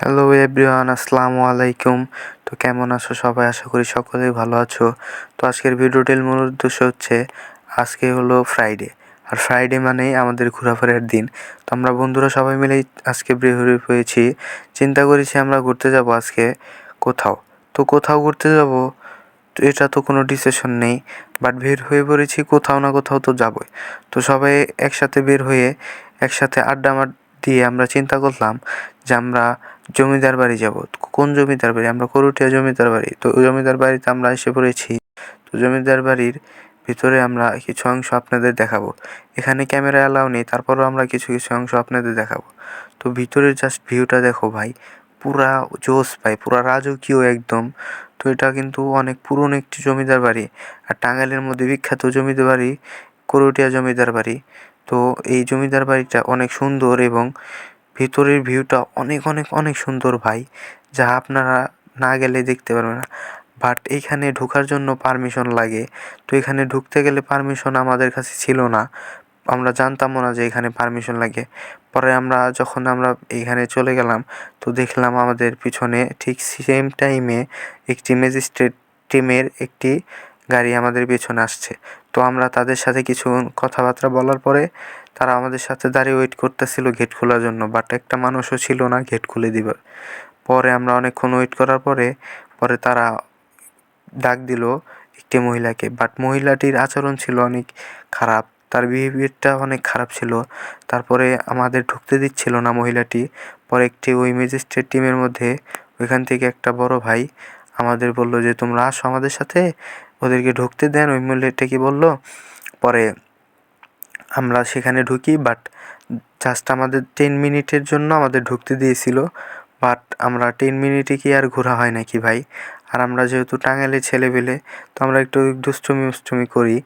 Hello everyone আসসালামু আলাইকুম। তো কেমন আছো সবাই? আশা করি সকলেই ভালো আছো। তো আজকের ভিডিওটির মূল উদ্দেশ্য হচ্ছে, আজকে হলো ফ্রাইডে আর ফ্রাইডে মানেই আমাদের ঘোরাফেরার দিন। তো আমরা বন্ধুরা সবাই মিলেই আজকে বের হয়ে হয়েছি। চিন্তা করেছি আমরা ঘুরতে যাব আজকে কোথাও। তো কোথাও ঘুরতে যাব, তো এটা তো কোনো ডিসিশন নেই। বাট বের হয়ে পড়েছি কোথাও না কোথাও তো যাবই। তো সবাই একসাথে বের হয়ে একসাথে আড্ডা দিয়ে আমরা চিন্তা করলাম যে আমরা জমিদার বাড়ি যাব। কোন জমিদার বাড়ি? আমরা করুটিয়া জমিদার বাড়ি। তো ওই জমিদার বাড়িতে আমরা এসে পড়েছি। তো জমিদার বাড়ির ভিতরে আমরা কিছু অংশ আপনাদের দেখাবো। এখানে ক্যামেরা অ্যালাউ নেই, তারপরও আমরা কিছু কিছু অংশ আপনাদের দেখাবো। তো ভিতরের জাস্ট ভিউটা দেখো ভাই, পুরা জোস ভাই, পুরা রাজকীয় একদম। তো এটা কিন্তু অনেক পুরনো একটি জমিদার বাড়ি। আর টাঙ্গাইলের মধ্যে বিখ্যাত জমিদার বাড়ি করুটিয়া জমিদার বাড়ি। তো এই জমিদার বাড়িটা অনেক সুন্দর এবং ভিতরের ভিউটা অনেক অনেক অনেক সুন্দর ভাই, যা আপনারা না গেলে দেখতে পারবেন না। বাট এইখানে ঢোকার জন্য পারমিশন লাগে। তো এখানে ঢুকতে গেলে পারমিশন আমাদের কাছে ছিল না। আমরা জানতামও না যে এখানে পারমিশন লাগে। পরে আমরা যখন আমরা এইখানে চলে গেলাম, তো দেখলাম আমাদের পিছনে ঠিক সেম টাইমে একটি ম্যাজিস্ট্রেট টিমের একটি গাড়ি আমাদের পেছনে আসছে। তো আমরা তাদের সাথে কিছু কথাবার্তা বলার পরে তারা আমাদের সাথে দাঁড়িয়ে ওয়েট করতেছিল গেট খোলার জন্য। বাট একটা মানুষও ছিল না গেট খুলে দিবার। পরে আমরা অনেকক্ষণ ওয়েট করার পরে পরে তারা ডাক দিল একটি মহিলাকে। বাট মহিলাটির আচরণ ছিল অনেক খারাপ। তার বিহেভিয়ারটা অনেক খারাপ ছিল। তারপরে আমাদের ঢুকতে দিচ্ছিল না মহিলাটি। পরে একটি ওই ম্যাজিস্ট্রেট টিমের মধ্যে ওইখান থেকে একটা বড় ভাই আমাদের বলল যে, তোমরা আসো আমাদের সাথে। ওদেরকে ঢুকতে দেন। ওই মহিলাটাকে বলল? পরে, আমরা সেখানে ঢুকি বাট জাস্ট আমাদের টেন মিনিটের জন্য আমাদের ঢুকতে দিয়েছিল। বাট আমরা টেন মিনিটে কি আর ঘোরা হয় নাকি ভাই? আর আমরা যেহেতু টাঙ্গাইলের ছেলেপেলে, তো আমরা একটু দুষ্টুমি উষ্টুমি করি।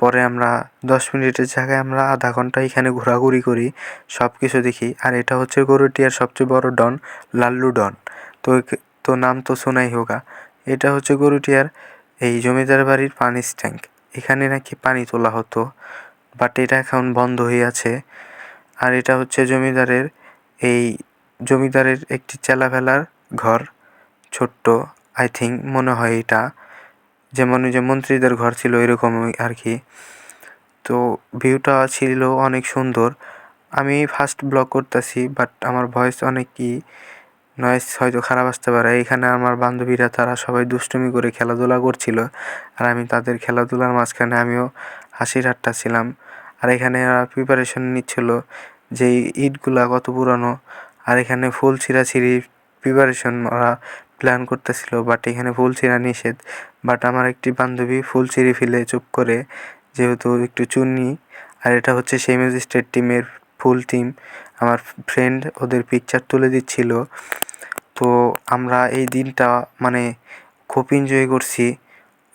পরে আমরা দশ মিনিটের জায়গায় আমরা আধা ঘণ্টা এখানে ঘোরাঘুরি করি সব কিছু দেখি। আর এটা হচ্ছে গরুটিয়ার সবচেয়ে বড় ডন, লাল্লু ডন। তো তো নাম তো শোনাই হোগা এটা হচ্ছে গরুটিয়ার এই জমিদার বাড়ির পানির ট্যাঙ্ক। এখানে নাকি পানি তোলা হতো বাট এটা এখন বন্ধ হয়ে আছে। আর এটা হচ্ছে জমিদারের, এই জমিদারের একটি চেলাফেলার ঘর, ছোট্ট আই থিঙ্ক মনে হয় এটা। যেমন যে মন্ত্রীদের ঘর ছিল এরকমই আর কি তো ভিউটা ছিল অনেক সুন্দর। আমি ফার্স্ট ব্লগ করতেছি বাট আমার ভয়েস অনেক কি নয়েস হয়তো খারাপ আসতে পারে। এখানে আমার বান্ধবীরা তারা সবাই দুষ্টুমি করে খেলাধুলা করছিল আর আমি তাদের খেলাধুলার মাঝখানে আমিও হাসির ঠাট্টা ছিলাম। আর এখানে প্রিপারেশন নিচ্ছিল যে ইটগুলা কত পুরানো আর এখানে ফুল ছিঁড়াছিঁড়ি প্রিপারেশন ওরা প্ল্যান করতেছিল বাট এখানে ফুল ছিঁড়া নিষেধ। বাট আমার একটি বান্ধবী ফুল ছিঁড়ে ফেলে চুপ করে, যেহেতু একটু চুন্নি, আর এটা হচ্ছে সেই ম্যাজিস্ট্রেট টিমের ফুল টিম আমার ফ্রেন্ড ওদের পিকচার তুলে দিচ্ছিল। তো আমরা এই দিনটা মানে খুব এনজয় করছি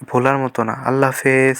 ভোলার মতো না। আল্লাহ হাফেজ।